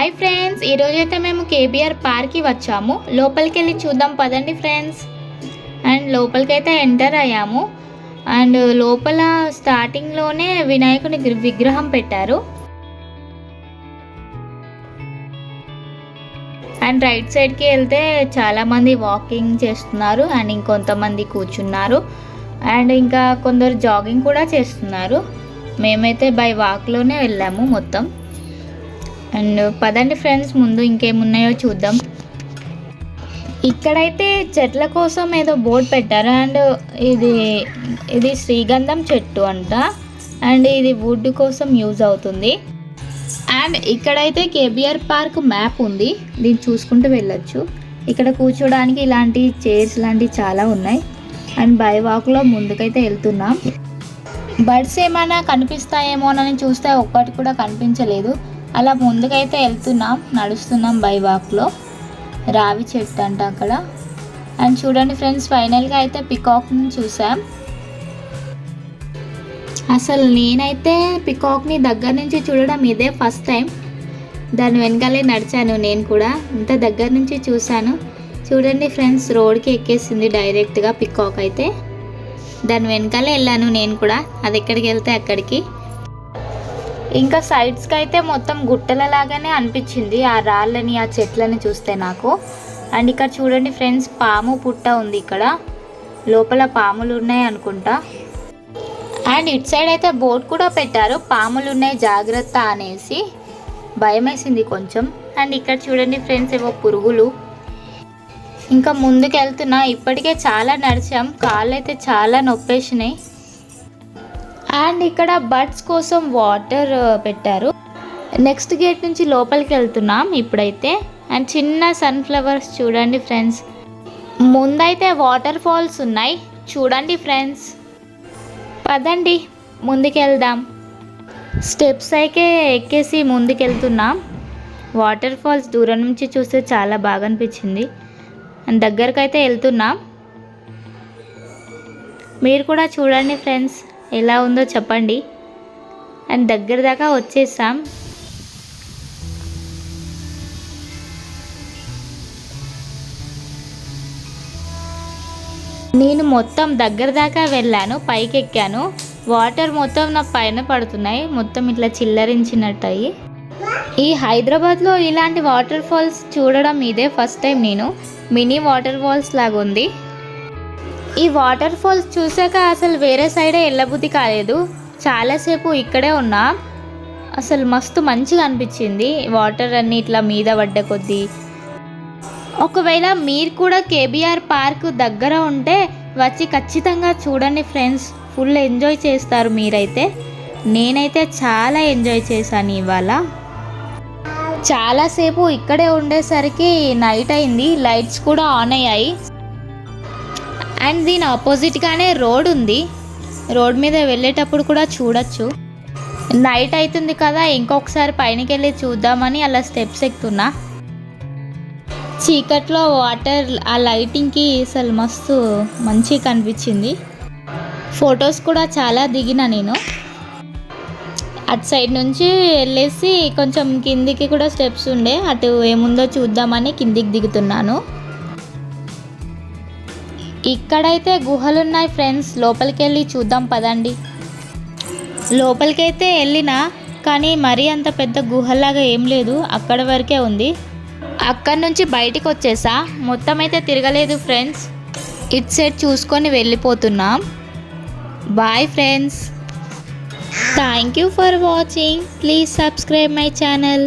Hi friends ఈరోజు అయితే మేము కేబిఆర్ పార్క్కి వచ్చాము. లోపలికి వెళ్ళి చూద్దాం పదండి ఫ్రెండ్స్ అండ్ లోపలికి అయితే ఎంటర్ అయ్యాము. అండ్ లోపల స్టార్టింగ్లోనే వినాయకుని విగ్రహం పెట్టారు. అండ్ రైట్ సైడ్కి వెళ్తే చాలామంది వాకింగ్ చేస్తున్నారు అండ్ ఇంకొంతమంది కూర్చున్నారు. అండ్ ఇంకా కొందరు జాగింగ్ కూడా చేస్తున్నారు. మేమైతే బై వాక్లోనే వెళ్ళాము మొత్తం. అండ్ పదండి ఫ్రెండ్స్ ముందు ఇంకేమున్నాయో చూద్దాం. ఇక్కడైతే చెట్ల కోసం ఏదో బోర్డ్ పెట్టారు. అండ్ ఇది ఇది శ్రీగంధం చెట్టు అంట. అండ్ ఇది వుడ్ కోసం యూజ్ అవుతుంది. అండ్ ఇక్కడైతే కేబిఆర్ పార్క్ మ్యాప్ ఉంది. దీన్ని చూసుకుంటూ వెళ్ళొచ్చు. ఇక్కడ కూర్చోడానికి ఇలాంటి చైర్స్ లాంటివి చాలా ఉన్నాయి. అండ్ బై వాక్లో ముందుకైతే వెళ్తున్నాం. బర్డ్స్ ఏమైనా కనిపిస్తాయేమోనని చూస్తే ఒక్కటి కూడా కనిపించలేదు. అలా ముందుకైతే వెళ్తున్నాం నడుస్తున్నాం బై వాక్లో. రావి చెట్టు అంట అక్కడ. అండ్ చూడండి ఫ్రెండ్స్ ఫైనల్గా అయితే పికాక్ని చూసాం. అసలు నేనైతే పికాక్ని దగ్గర నుంచి చూడడం ఇదే ఫస్ట్ టైం. దాని వెనకాలే నడిచాను నేను కూడా ఇంత దగ్గర నుంచి చూశాను. చూడండి ఫ్రెండ్స్ రోడ్కి ఎక్కేసింది డైరెక్ట్గా పికాక్ అయితే. దాని వెనకాలే వెళ్ళాను నేను కూడా అది ఎక్కడికి వెళ్తే అక్కడికి. ఇంకా సైడ్స్కి అయితే మొత్తం గుట్టల లాగానే అనిపించింది. ఆ రాళ్ళని ఆ చెట్లని చూస్తే నాకు. అండ్ ఇక్కడ చూడండి ఫ్రెండ్స్ పాము పుట్ట ఉంది ఇక్కడ. లోపల పాములు ఉన్నాయి అనుకుంటా. అండ్ ఇటు సైడ్ అయితే బోర్డు కూడా పెట్టారు. పాములు ఉన్నాయి జాగ్రత్త అనేసి. భయమేసింది కొంచెం. అండ్ ఇక్కడ చూడండి ఫ్రెండ్స్ ఏవో పురుగులు. ఇంకా ముందుకు వెళ్తున్నా ఇప్పటికే చాలా నడిచాం. కాళ్ళు అయితే చాలా నొప్పేసినాయి. అండ్ ఇక్కడ బర్డ్స్ కోసం వాటర్ పెట్టారు. నెక్స్ట్ గేట్ నుంచి లోపలికి వెళ్తున్నాం ఇప్పుడైతే. అండ్ చిన్న సన్ఫ్లవర్స్ చూడండి ఫ్రెండ్స్. ముందైతే వాటర్ ఫాల్స్ ఉన్నాయి. చూడండి ఫ్రెండ్స్. పదండి ముందుకెళ్దాం. స్టెప్స్ అయితే ఎక్కేసి ముందుకెళ్తున్నాం. వాటర్ ఫాల్స్ దూరం నుంచి చూస్తే చాలా బాగా అనిపించింది. అండ్ దగ్గరకైతే అయితే వెళ్తున్నాం. మీరు కూడా చూడండి ఫ్రెండ్స్. ఎలా ఉందో చెప్పండి. అండ్ దగ్గర దాకా వచ్చేసాం. నేను మొత్తం దగ్గర దాకా వెళ్ళాను పైకి ఎక్కాను వాటర్ మొత్తం నా పైన పడుతున్నాయి మొత్తం ఇట్లా చిల్లరించినట్టు అయ్యి ఈ హైదరాబాద్లో ఇలాంటి వాటర్ ఫాల్స్ చూడడం ఇదే ఫస్ట్ టైం నేను. మినీ వాటర్ ఫాల్స్ లాగా ఉంది ఈ వాటర్ ఫాల్స్ చూసాక అసలు వేరే సైడే వెళ్ళబుద్ధి కాలేదు. చాలాసేపు ఇక్కడే ఉన్నా. అసలు మస్తు మంచిగా అనిపించింది వాటర్ అన్ని ఇట్లా మీద పడ్డ కొద్దీ. ఒకవేళ మీరు కూడా కేబీఆర్ పార్క్ దగ్గర ఉంటే వచ్చి ఖచ్చితంగా చూడండి ఫ్రెండ్స్. ఫుల్ ఎంజాయ్ చేస్తారు మీరైతే. నేనైతే చాలా ఎంజాయ్ చేశాను ఇవాళ. చాలాసేపు ఇక్కడే ఉండేసరికి నైట్ అయింది. లైట్స్ కూడా ఆన్ అయ్యాయి. అండ్ దీని ఆపోజిట్గానే రోడ్ ఉంది. రోడ్ మీద వెళ్ళేటప్పుడు కూడా చూడొచ్చు. నైట్ అవుతుంది కదా ఇంకొకసారి పైనకి వెళ్ళి చూద్దామని అలా స్టెప్స్ ఎక్కుతున్నా. చీకట్లో వాటర్ ఆ లైటింగ్కి అసలు మస్తు మంచిగా కనిపించింది. ఫొటోస్ కూడా చాలా దిగిన నేను. అటు సైడ్ నుంచి వెళ్ళేసి కొంచెం కిందికి కూడా స్టెప్స్ ఉండే అటు ఏముందో చూద్దామని కిందికి దిగుతున్నాను. ఇక్కడైతే గుహలున్నాయి ఫ్రెండ్స్. లోపలికి వెళ్ళి చూద్దాం పదండి. లోపలికైతే వెళ్ళినా కానీ మరీ అంత పెద్ద గుహలాగా ఏం లేదు. అక్కడ వరకే ఉంది. అక్కడి నుంచి బయటికి వచ్చేసా మొత్తం అయితే తిరగలేదు ఫ్రెండ్స్. ఇట్ సైడ్ చూసుకొని వెళ్ళిపోతున్నాం. Bye friends. Thank you for watching. Please subscribe my channel.